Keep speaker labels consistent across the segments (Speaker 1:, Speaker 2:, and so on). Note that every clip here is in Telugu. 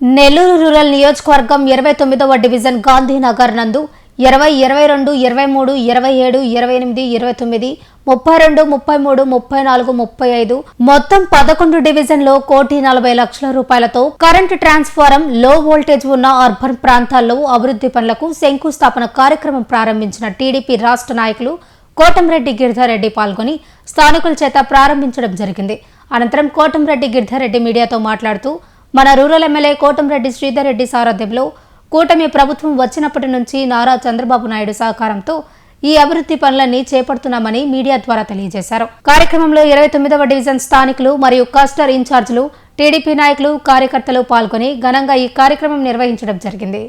Speaker 1: నెల్లూరు రూరల్ నియోజకవర్గం ఇరవై తొమ్మిదవ డివిజన్ గాంధీనగర్ నందు ఇరవై ఇరవై రెండు ఇరవై మూడు ఇరవై ఏడు ఇరవై ఎనిమిది ఇరవై తొమ్మిది ముప్పై రెండు ముప్పై మూడు ముప్పై నాలుగు ముప్పై ఐదు మొత్తం పదకొండు డివిజన్లో కోటి నలభై లక్షల రూపాయలతో కరెంటు ట్రాన్స్ఫారం లో వోల్టేజ్ ఉన్న అర్బన్ ప్రాంతాల్లో అభివృద్ధి పనులకు శంకుస్థాపన కార్యక్రమం ప్రారంభించిన టీడీపీ రాష్ట్ర నాయకులు కోటంరెడ్డి గిరిధారెడ్డి పాల్గొని స్థానికుల చేత ప్రారంభించడం జరిగింది. అనంతరం కోటంరెడ్డి గిరిధారెడ్డి మీడియాతో మాట్లాడుతూ మన రూరల్ ఎమ్మెల్యే కోటంరెడ్డి శ్రీధర్ రెడ్డి సారథ్యంలో కూటమి ప్రభుత్వం వచ్చినప్పటి నుంచి నారా చంద్రబాబు నాయుడు సహకారంతో ఈ అభివృద్ధి పనులన్నీ చేపడుతున్నామని మీడియా ద్వారా తెలియజేశారు. కార్యక్రమంలో ఇరవై తొమ్మిదవ డివిజన్ స్థానికులు మరియు కాస్టర్ ఇన్ఛార్జీలు టీడీపీ నాయకులు కార్యకర్తలు పాల్గొని ఘనంగా ఈ కార్యక్రమం నిర్వహించడం జరిగింది.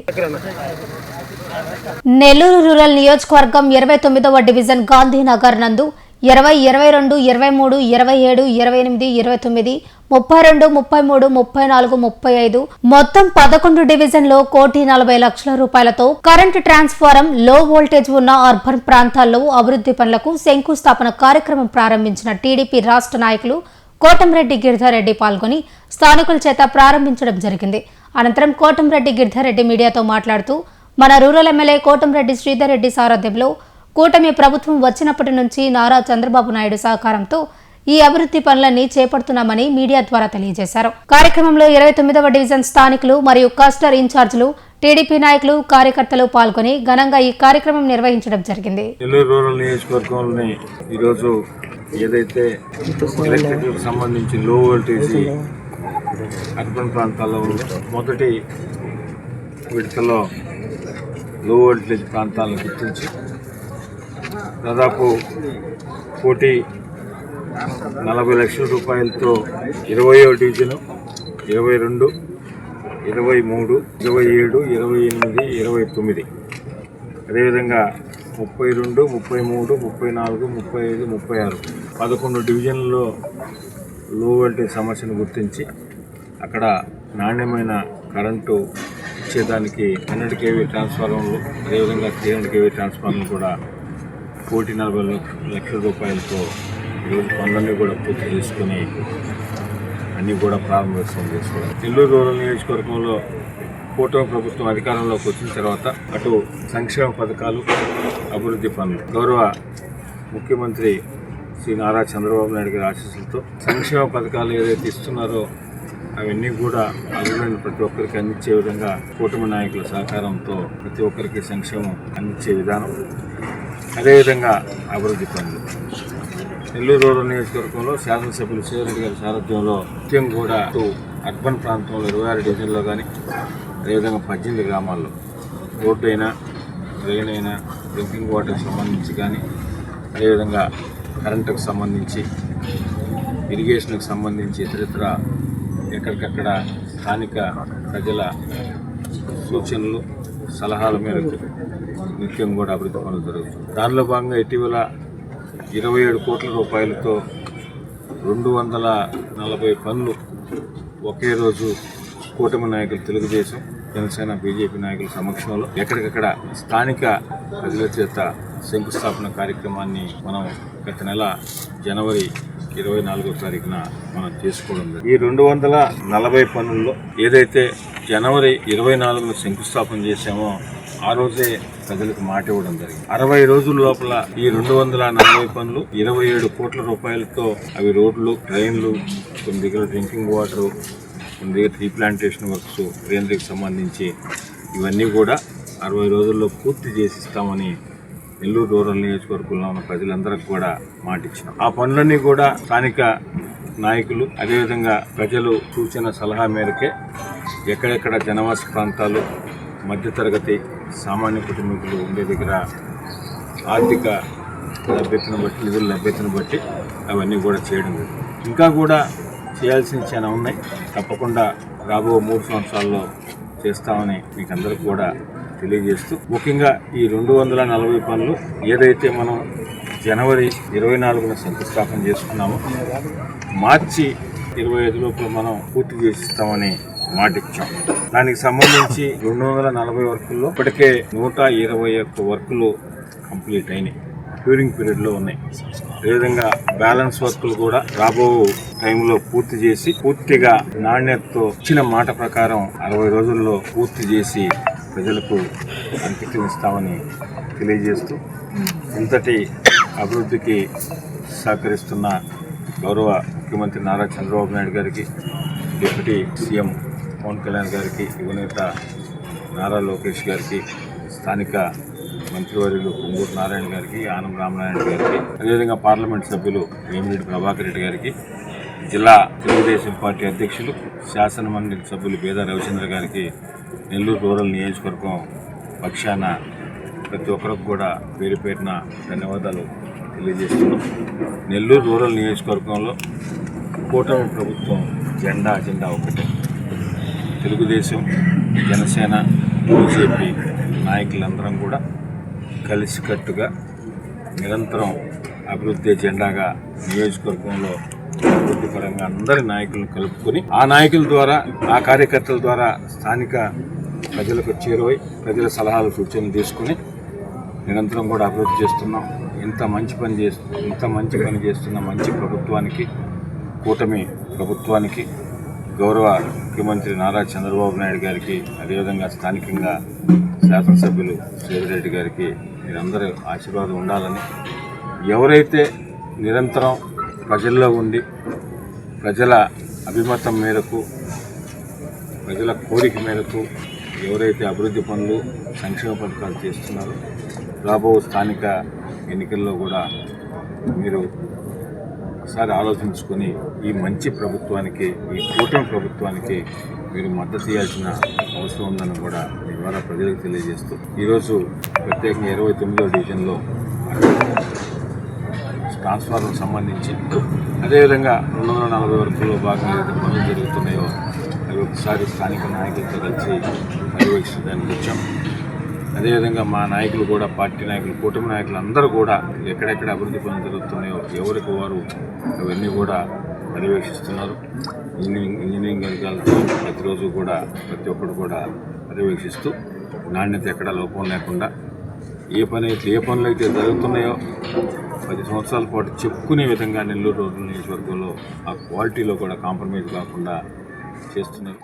Speaker 1: నెల్లూరు రూరల్ నియోజకవర్గం ఇరవై తొమ్మిదవ డివిజన్ గాంధీనగర్ నందు ఇరవై ఇరవై రెండు ఇరవై మూడు ఇరవై ఏడు ఇరవై ఎనిమిది ఇరవై తొమ్మిది ముప్పై రెండు ముప్పై మూడు ముప్పై నాలుగు ముప్పై ఐదు. మొత్తం పదకొండు డివిజన్లో కోటి నలభై లక్షల రూపాయలతో కరెంటు ట్రాన్స్ఫారం లో వోల్టేజ్ ఉన్న అర్బన్ ప్రాంతాల్లో అభివృద్ధి పనులకు శంకుస్థాపన కార్యక్రమం ప్రారంభించిన టీడీపీ రాష్ట్ర నాయకులు కోటంరెడ్డి గిరిధారెడ్డి పాల్గొని స్థానికుల చేత ప్రారంభించడం జరిగింది. అనంతరం కోటంరెడ్డి గిరిధారెడ్డి మీడియాతో మాట్లాడుతూ మన రూరల్ ఎమ్మెల్యే కోటంరెడ్డి శ్రీధర్ రెడ్డి సారథ్యంలో కూటమి ప్రభుత్వం వచ్చినప్పటి నుంచి నారా చంద్రబాబు నాయుడు సహకారంతో ఈ అభివృద్ధి పనులన్నీ చేపడుతున్నామని మీడియా ద్వారా తెలియజేశారు. కార్యక్రమంలో ఇరవై తొమ్మిదవ డివిజన్ స్థానికులు మరియు క్లస్టర్ ఇన్ఛార్జీలు టీడీపీ నాయకులు కార్యకర్తలు పాల్గొని ఘనంగా ఈ కార్యక్రమం నిర్వహించడం జరిగింది.
Speaker 2: నెల్లూరు రూరల్ నియోజకవర్గంలోని ఈరోజు ఏదైతే ఎలక్ట్రికల్కి సంబంధించి లో వోల్టేజ్ అర్బన్ ప్రాంతాల్లో మొదటి విడతలో లో వోల్టేజ్ ప్రాంతాలను గుర్తించి దాదాపు కోటి నలభై లక్షల రూపాయలతో ఇరవయో డివిజను ఇరవై రెండు ఇరవై మూడు ఇరవై ఏడు ఇరవై ఎనిమిది ఇరవై తొమ్మిది. అదేవిధంగా ముప్పై రెండు ముప్పై మూడు ముప్పై నాలుగు ముప్పై ఐదు ముప్పై ఆరు. పదకొండు డివిజన్లలో లో వోల్టేజ్ సమస్యను గుర్తించి అక్కడ నాణ్యమైన కరెంటు ఇచ్చేదానికి హండ్రెడ్ కేవీ ట్రాన్స్ఫార్మర్లు అదేవిధంగా త్రీ హండ్రెడ్ కేవీ ట్రాన్స్ఫార్మర్లు కూడా కోటి నలభై లక్ష- లక్షల రూపాయలతో ఈరోజు పనులన్నీ కూడా పూర్తి చేసుకుని అన్నీ కూడా ప్రారంభోత్సవం చేసుకోవాలి. నెల్లూరు రూరల్ నియోజకవర్గంలో కూటమి ప్రభుత్వం అధికారంలోకి వచ్చిన తర్వాత అటు సంక్షేమ పథకాలు అభివృద్ధి పనులు. గౌరవ ముఖ్యమంత్రి శ్రీ నారా చంద్రబాబు నాయుడు గారి ఆశీస్సులతో సంక్షేమ పథకాలు ఏదైతే ఇస్తున్నారో అవన్నీ కూడా అర్హులైన ప్రతి ఒక్కరికి అందించే విధంగా కూటమి నాయకుల సహకారంతో ప్రతి ఒక్కరికి సంక్షేమం అందించే విధానం అదేవిధంగా అభివృద్ధి పనులు. నెల్లూరు రూరల్ నియోజకవర్గంలో శాసనసభ్యులు శివరెడ్డి గారి సారథ్యంలో నిత్యం కూడా అర్బన్ ప్రాంతంలో ఇరవై ఆరు డివిజన్లో కానీ అదేవిధంగా పద్దెనిమిది గ్రామాల్లో రోడ్డు అయినా డ్రైన్ అయినా డ్రింకింగ్ వాటర్కి సంబంధించి కానీ అదేవిధంగా కరెంటుకు సంబంధించి ఇరిగేషన్కి సంబంధించి ఇతరితర ఎక్కడికక్కడ స్థానిక ప్రజల సూచనలు సలహాల మేరకు నిత్యం కూడా అభివృద్ధి పనులు జరుగుతుంది. దానిలో భాగంగా ఇటీవల ఇరవై ఏడు కోట్ల రూపాయలతో రెండు వందల నలభై పనులు ఒకే రోజు కూటమి నాయకులు తెలుగుదేశం జనసేన బీజేపీ నాయకుల సమక్షంలో ఎక్కడికక్కడ స్థానిక ప్రజల చేత శంకుస్థాపన కార్యక్రమాన్ని మనం గత నెల జనవరి ఇరవై నాలుగో తారీఖున మనం చేసుకోవడం ఈ రెండు వందల నలభై పనుల్లో ఏదైతే జనవరి ఇరవై నాలుగున శంకుస్థాపన చేశామో ఆ రోజే ప్రజలకు మాట ఇవ్వడం జరిగింది. అరవై రోజుల లోపల ఈ రెండు వందల నలభై పనులు ఇరవై ఏడు కోట్ల రూపాయలతో అవి రోడ్లు ట్రైన్లు కొన్ని దగ్గర డ్రింకింగ్ వాటర్ కొన్ని దగ్గర ట్రీ ప్లాంటేషన్ వర్క్స్ కేంద్రకి సంబంధించి ఇవన్నీ కూడా అరవై రోజుల్లో పూర్తి చేసిస్తామని నెల్లూరు రూరల్ నియోజకవర్గంలో ఉన్న ప్రజలందరికీ కూడా మాట ఇచ్చినాం. ఆ పనులన్నీ కూడా స్థానిక నాయకులు అదేవిధంగా ప్రజలు సూచన సలహా మేరకే ఎక్కడెక్కడ జనవాస ప్రాంతాలు మధ్యతరగతి సామాన్య కుటుంబీకులు ఉండే దగ్గర ఆర్థిక లభ్యతను బట్టి నిధుల లభ్యతను బట్టి అవన్నీ కూడా చేయడం ఇంకా కూడా చేయాల్సిన చాలా ఉన్నాయి. తప్పకుండా రాబో మూడు సంవత్సరాల్లో చేస్తామని మీకు అందరికి కూడా తెలియజేస్తూ ముఖ్యంగా ఈ రెండు వందల నలభై పనులు ఏదైతే మనం జనవరి ఇరవై నాలుగున శంకుస్థాపన చేసుకున్నామో మార్చి ఇరవై ఐదు లోపల మనం పూర్తి చేసిస్తామని మాట ఇచ్చాం దానికి సంబంధించి రెండు వందల నలభై వర్కుల్లో ఇప్పటికే నూట ఇరవై ఒక్క వర్కులు కంప్లీట్ అయినాయి. క్యూరింగ్ పీరియడ్లో ఉన్నాయి. అదేవిధంగా బ్యాలెన్స్ వర్క్లు కూడా రాబో టైంలో పూర్తి చేసి పూర్తిగా నాణ్యతతో ఇచ్చిన మాట ప్రకారం అరవై రోజుల్లో పూర్తి చేసి ప్రజలకు అంకితం ఇస్తామని తెలియజేస్తూ ఇంతటి అభివృద్ధికి సహకరిస్తున్న గౌరవ ముఖ్యమంత్రి నారా చంద్రబాబు నాయుడు గారికి డిప్యూటీ సీఎం పవన్ కళ్యాణ్ గారికి యువనేత నారా లోకేష్ గారికి స్థానిక మంత్రివర్యులు పొంగూరు నారాయణ గారికి ఆనం రామనారాయణ గారికి అదేవిధంగా పార్లమెంట్ సభ్యులు వేమిరెడ్డి ప్రభాకర్ రెడ్డి గారికి జిల్లా తెలుగుదేశం పార్టీ అధ్యక్షులు శాసనమండలి సభ్యులు బేద రవిచంద్ర గారికి నెల్లూరు రూరల్ నియోజకవర్గం పక్షాన ప్రతి ఒక్కరికి కూడా పేరు పేరున ధన్యవాదాలు తెలియజేస్తున్నాం. నెల్లూరు రూరల్ నియోజకవర్గంలో కూటమి ప్రభుత్వం జెండా అజెండా ఒకటే. తెలుగుదేశం జనసేన బీజేపీ నాయకులందరం కూడా కలిసికట్టుగా నిరంతరం అభివృద్ధి జెండాగా నియోజకవర్గంలో అభివృద్ధిపరంగా అందరి నాయకులను కలుపుకొని ఆ నాయకుల ద్వారా ఆ కార్యకర్తల ద్వారా స్థానిక ప్రజలకు చేరువై ప్రజల సలహాలు సూచనలు తీసుకుని నిరంతరం కూడా అభివృద్ధి చేస్తున్నాం. ఇంత మంచి పని చేస్తు ఇంత మంచి పని చేస్తున్న మంచి ప్రభుత్వానికి కూటమి ప్రభుత్వానికి గౌరవ ముఖ్యమంత్రి నారా చంద్రబాబు నాయుడు గారికి అదేవిధంగా స్థానికంగా శాసనసభ్యులు సేవిరెడ్డి గారికి మీరందరూ ఆశీర్వాదం ఉండాలని ఎవరైతే నిరంతరం ప్రజల్లో ఉండి ప్రజల అభిమతం మేరకు ప్రజల కోరిక మేరకు ఎవరైతే అభివృద్ధి పనులు సంక్షేమ పథకాలు చేస్తున్నారో రాబో స్థానిక ఎన్నికల్లో కూడా మీరు ఒకసారి ఆలోచించుకొని ఈ మంచి ప్రభుత్వానికి ఈ కూటమి ప్రభుత్వానికి మీరు మద్దతు ఇవ్వాల్సిన అవసరం ఉందని కూడా మీ ద్వారా ప్రజలకు తెలియజేస్తూ ఈరోజు ప్రత్యేకంగా ఇరవై తొమ్మిదో డివిజన్లో ట్రాన్స్ఫార్మర్ సంబంధించి అదేవిధంగా రెండు వందల నలభై వరకులో భాగంగా ఏదైతే పనులు జరుగుతున్నాయో అవి ఒకసారి స్థానిక నాయకులతో కలిసి పర్యవేక్షించడానికి వచ్చాం. అదేవిధంగా మా నాయకులు కూడా పార్టీ నాయకులు కూటమి నాయకులు అందరూ కూడా ఎక్కడెక్కడ అభివృద్ధి పనులు జరుగుతున్నాయో ఎవరికి వారు అవన్నీ కూడా పర్యవేక్షిస్తున్నారు. ఇంజనీరింగ్ ఇంజనీరింగ్ అధికారులతో ప్రతిరోజు కూడా ప్రతి ఒక్కరు కూడా పర్యవేక్షిస్తూ నాణ్యత ఎక్కడ లోపం లేకుండా ఏ పని అయితే ఏ పనులు అయితే జరుగుతున్నాయో పది సంవత్సరాల పాటు చెప్పుకునే విధంగా నెల్లూరు రోడ్డు నియోజకవర్గంలో ఆ క్వాలిటీలో కూడా కాంప్రమైజ్ కాకుండా చేస్తున్నారు.